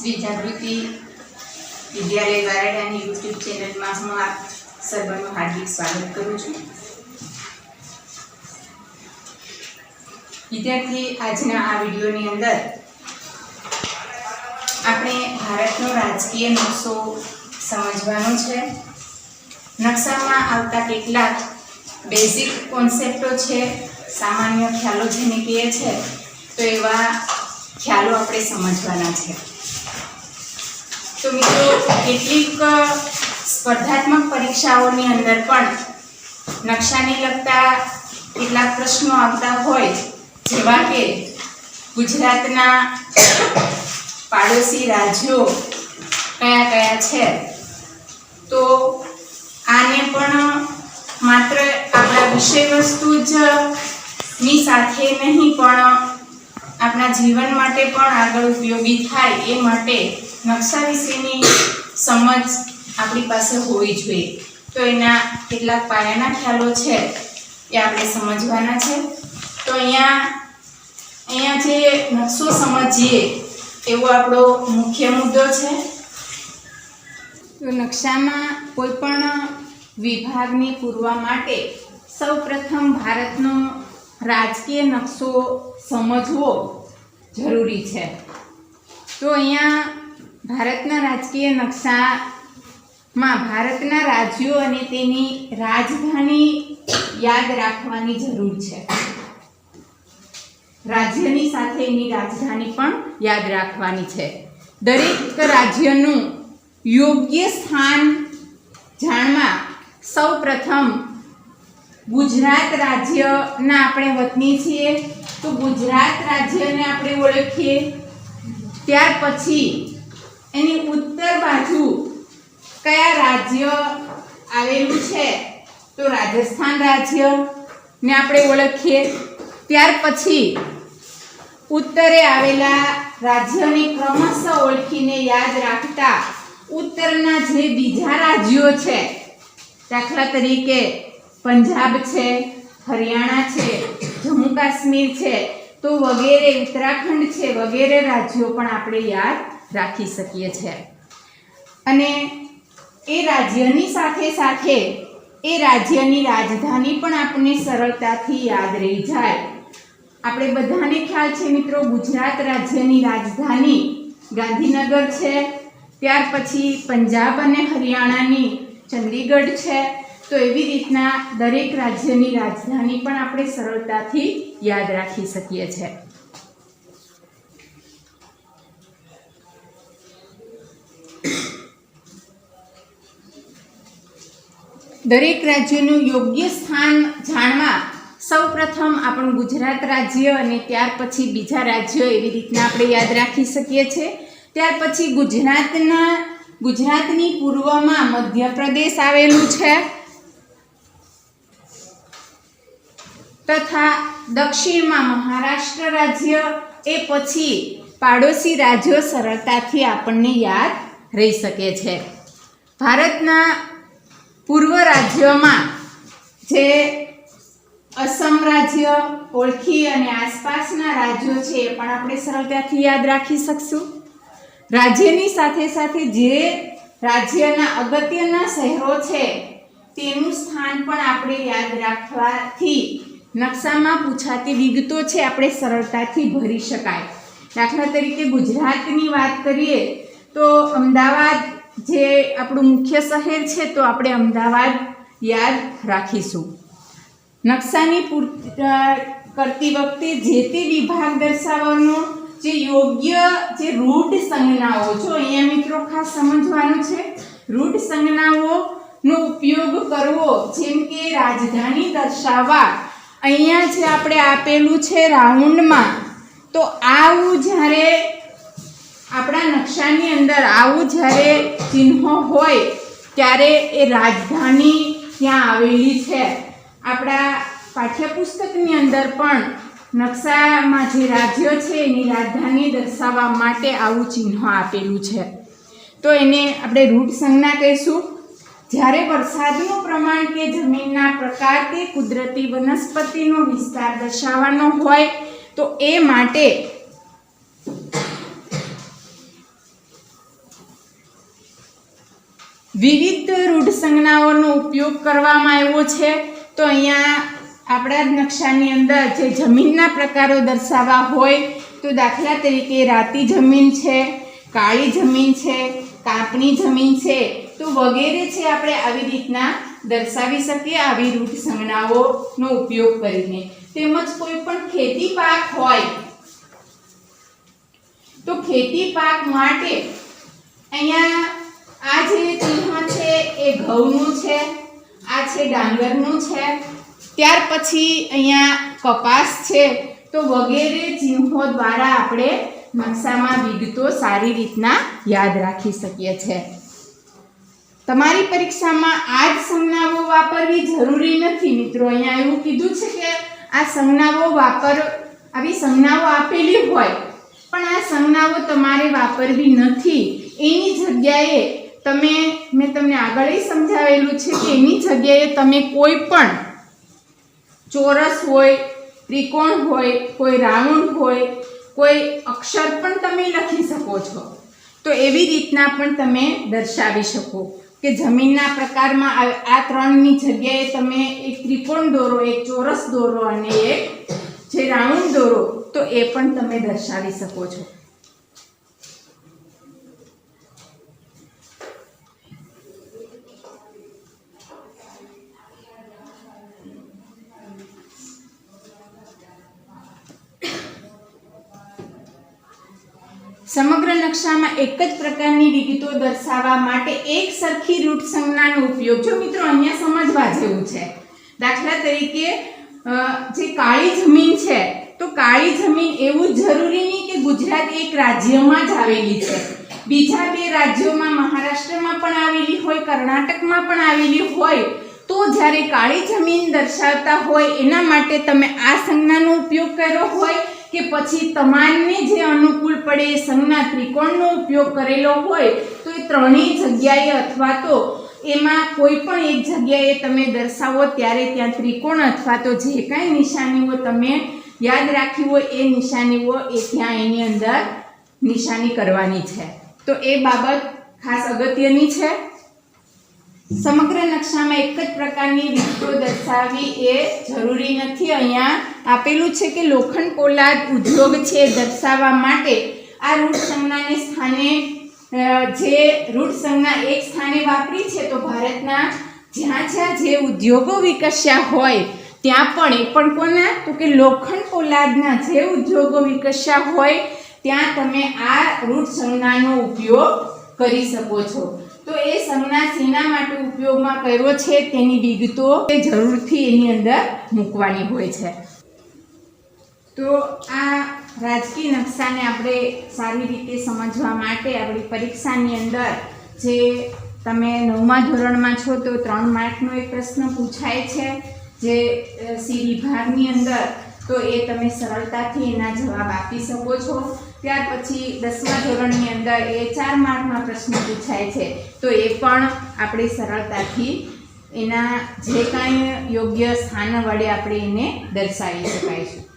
શ્રી જાગૃતિ વિદ્યાલય વારાડાની YouTube ચેનલમાં હું આપ સર્વનું હાર્દિક સ્વાગત કરું છું. વિદ્યાર્થી, આજના આ વિડીયોની અંદર આપણે ભારતનો રાજકીય નકશો સમજવાનો છે. નકશામાં આવતા કેટલાક બેઝિક કોન્સેપ્ટો છે, સામાન્ય ખ્યાલો જેને કહીએ છે, તો એવા ખ્યાલો આપણે સમજવાના છે. તો મિત્રો, કેટલીક સ્પર્ધાત્મક પરીક્ષાઓની અંદર પણ નકશાને લગતા કેટલાક પ્રશ્નો આવતા હોય, જેવા કે ગુજરાતના પાડોશી રાજ્યો કયા કયા છે? તો આને પણ માત્ર આપણા વિષય વસ્તુ જ ની સાથે નહીં, પણ આપણા જીવન માટે પણ આગળ ઉપયોગી થાય એ માટે નકશા વિશેની સમજ આપણી પાસે હોવી જોઈએ. તો એના કેટલાક પાયાના ખ્યાલો છે એ આપણે સમજવાના છે. તો અહીંયા અહીંયા જે નકશો સમજીએ, એવો આપણો મુખ્ય મુદ્દો છે. તો નકશામાં કોઈ પણ વિભાગને પૂરવા માટે સૌપ્રથમ ભારતનો રાજકીય નકશો સમજવો જરૂરી છે. તો અહીંયા ભારતના રાજકીય નકશામાં ભારતના રાજ્યો અને તેની રાજધાની યાદ રાખવાની જરૂર છે. રાજ્યની સાથે એની રાજધાની પણ યાદ રાખવાની છે. દરેક રાજ્યનું યોગ્ય સ્થાન જાણવા સૌ પ્રથમ ગુજરાત રાજ્યના આપણે વતની છીએ. તો ગુજરાત રાજ્યને આપણે ઓળખીએ. ત્યાર પછી એની ઉત્તર બાજુ કયા રાજ્ય આવેલું છે? તો રાજસ્થાન રાજ્ય, ને આપણે ઓળખીએ. ત્યાર પછી ઉત્તરે આવેલા રાજ્યોને ક્રમશઃ ઓળખીને યાદ રાખતા ઉત્તરના જે બીજા રાજ્યો છે, દાખલા તરીકે પંજાબ છે, હરિયાણા છે, જમ્મુ કાશ્મીર છે, તો વગેરે ઉત્તરાખંડ છે, વગેરે રાજ્યો પણ આપણે યાદ રાખી શકીએ છીએ અને એ રાજ્યની સાથે સાથે એ રાજ્યની રાજધાની પણ આપણને સરળતાથી યાદ રહી જાય. આપણે બધાને ખ્યાલ છે મિત્રો, ગુજરાત રાજ્યની રાજધાની ગાંધીનગર છે, ત્યાર પછી પંજાબ અને હરિયાણાની ચંદીગઢ છે. તો એવી રીતના દરેક રાજ્યની રાજધાની પણ આપણે સરળતાથી યાદ રાખી શકીએ છીએ દરેક રાજ્યનું યોગ્ય સ્થાન જાણવા સૌપ્રથમ આપણું ગુજરાત રાજ્ય અને ત્યાર પછી બીજા રાજ્યો એવી રીતના આપણે યાદ રાખી શકીએ છીએ. ત્યાર પછી ગુજરાતના, ગુજરાતની પૂર્વમાં મધ્યપ્રદેશ આવેલું છે. તથા દક્ષિણમાં મહારાષ્ટ્ર રાજ્ય, એ પછી પાડોશી રાજ્યો સરળતાથી આપણને યાદ રહી શકે છે. ભારતના પૂર્વ રાજ્યોમાં જે અસમ રાજ્ય ઓળખી અને આસપાસના રાજ્યો છે એ પણ આપણે સરળતાથી યાદ રાખી શકશું. રાજ્યની સાથે સાથે જે રાજ્યના અગત્યના શહેરો છે, તેનું સ્થાન પણ આપણે યાદ રાખવાથી નકશામાં પૂછાતી વિગતો છે આપણે સરળતાથી ભરી શકાય. દાખલા તરીકે ગુજરાતની વાત કરીએ તો અમદાવાદ જે આપણું મુખ્ય શહેર છે તો આપણે અમદાવાદ યાદ રાખીશું. નકશાની પૂર કરતી વખતે જે તે વિભાગ દર્શાવવાનો જે યોગ્ય જે રૂઢ સંજ્ઞાઓ, જો અહીંયા મિત્રો ખાસ સમજવાનું છે, રૂઢ સંજ્ઞાઓનો ઉપયોગ કરવો, જેમ કે રાજધાની દર્શાવવા, અહીંયા જે આપણે આપેલું છે રાઉન્ડમાં, તો આવું જ્યારે આપણા નકશાની અંદર આવું જ્યારે ચિહ્નો હોય, ત્યારે એ રાજધાની ત્યાં આવેલી છે. આપણા પાઠ્યપુસ્તકની અંદર પણ નકશામાં જે રાજ્યો છે, એની રાજધાની દર્શાવવા માટે આવું ચિહ્ન આપેલું છે. તો એને આપણે રૂટ સંજ્ઞા કહીશું. જ્યારે વરસાદનું પ્રમાણ કે જમીનના પ્રકાર કે કુદરતી વનસ્પતિનો વિસ્તાર દર્શાવવાનો હોય, તો એ માટે વિવિધ રૂઢ સંજ્ઞાઓનો ઉપયોગ કરવામાં આવ્યો છે. તો અહીંયા આપણા જ નકશાની અંદર જે જમીનના પ્રકારો દર્શાવવા હોય, તો દાખલા તરીકે રાતી જમીન છે, કાળી જમીન છે, કાપણી જમીન છે, તો વગેરે છે આપણે આવી રીતના દર્શાવી શકીએ આવી રૂઢ સંજ્ઞાઓનો ઉપયોગ કરીને. તેમજ કોઈ પણ ખેતી પાક હોય, તો ખેતી પાક માટે અહીંયા આ જે ચિહ્ન એ ઘઉંનું છે, આ છે ડાંગરનું છે. ત્યાર પછી અહીંયા કપાસ છે, તો વગેરે ચિહ્નો દ્વારા આપણે નકશામાં વિગતો સારી રીતના યાદ રાખી શકીએ છીએ તમારી પરીક્ષામાં આ જ સંજ્ઞાઓ વાપરવી જરૂરી નથી. મિત્રો, અહીંયા એવું કીધું છે કે આ સંજ્ઞાઓ વાપર, આવી સંજ્ઞાઓ આપેલી હોય, પણ આ સંજ્ઞાઓ તમારે વાપરવી નથી. એની જગ્યાએ તમે, મેં તમને આગળ સમજાવેલું છે કે એની જગ્યાએ તમે કોઈ પણ ચોરસ હોય, ત્રિકોણ હોય, કોઈ રાઉન્ડ હોય, કોઈ અક્ષર પણ તમે લખી શકો છો. તો એવી રીતના પણ તમે દર્શાવી શકો કે જમીનના પ્રકારમાં આ ત્રણની જગ્યાએ તમે એક ત્રિકોણ દોરો, એક ચોરસ દોરો અને એક જે રાઉન્ડ દોરો, તો એ પણ તમે દર્શાવી શકો છો. સમગ્ર નકશામાં એક જ પ્રકારની વિગતો દર્શાવવા માટે એક સરખી રૂટ સંજ્ઞાનો ઉપયોગ. જો મિત્રો અહીંયા સમજવા જેવું છે, દાખલા તરીકે જે કાળી જમીન છે, તો કાળી જમીન એવું જરૂરી નહીં કે ગુજરાત એક રાજ્યમાં જ આવેલી છે. બીજા બે રાજ્યોમાં મહારાષ્ટ્રમાં પણ આવેલી હોય, કર્ણાટકમાં પણ આવેલી હોય, તો જ્યારે કાળી જમીન દર્શાવતા હોય, એના માટે તમે આ સંજ્ઞાનો ઉપયોગ કર્યો હોય કે પછી તમામને જે અનુકૂળ પડે એ સંજ્ઞા ત્રિકોણનો ઉપયોગ કરેલો હોય, તો એ ત્રણેય જગ્યાએ અથવા તો એમાં કોઈ પણ એક જગ્યાએ તમે દર્શાવો ત્યારે ત્યાં ત્રિકોણ અથવા તો જે કાંઈ નિશાનીઓ તમે યાદ રાખી હોય, એ નિશાનીઓ એ ત્યાં એની અંદર નિશાની કરવાની છે. તો એ બાબત ખાસ અગત્યની છે. સમગ્ર નકશામાં એક જ પ્રકારની વિગતો દર્શાવવી એ જરૂરી નથી. અહીંયા આપેલું છે કે લોખંડ પોલાદ ઉદ્યોગ છે દર્શાવવા માટે. આ રૂટ સંજ્ઞાને સ્થાને જે રૂટ સંજ્ઞા એક સ્થાને વાપરી છે તો ભારતના જ્યાં જ્યાં જે ઉદ્યોગો વિકસ્યા હોય, ત્યાં પણ એ પણ કોના? તો કે લોખંડ પોલાદના જે ઉદ્યોગો વિકસ્યા હોય, ત્યાં તમે આ રૂટ સંજ્ઞાનો ઉપયોગ કરી શકો છો. તો એ સંજ્ઞા શેના માટે ઉપયોગમાં કર્યો છે તેની વિગતો એ જરૂરથી એની અંદર મૂકવાની હોય છે. તો આ રાજકીય નકશાને આપણે સારી રીતે સમજવા માટે આપણી પરીક્ષાની અંદર જે તમે નવમા ધોરણમાં છો તો ત્રણ માર્કનો એક પ્રશ્ન પૂછાય છે. જે સી વિભાગની અંદર તો એ તમે સરળતાથી એના જવાબ આપી શકો છો. ત્યાર પછી દસમા ધોરણની અંદર એ ચાર માર્કમાં પ્રશ્ન પૂછાય છે. તો એ પણ આપણે સરળતાથી એના જે કાંઈ યોગ્ય સ્થાન વડે આપણે એને દર્શાવી શકાય છે.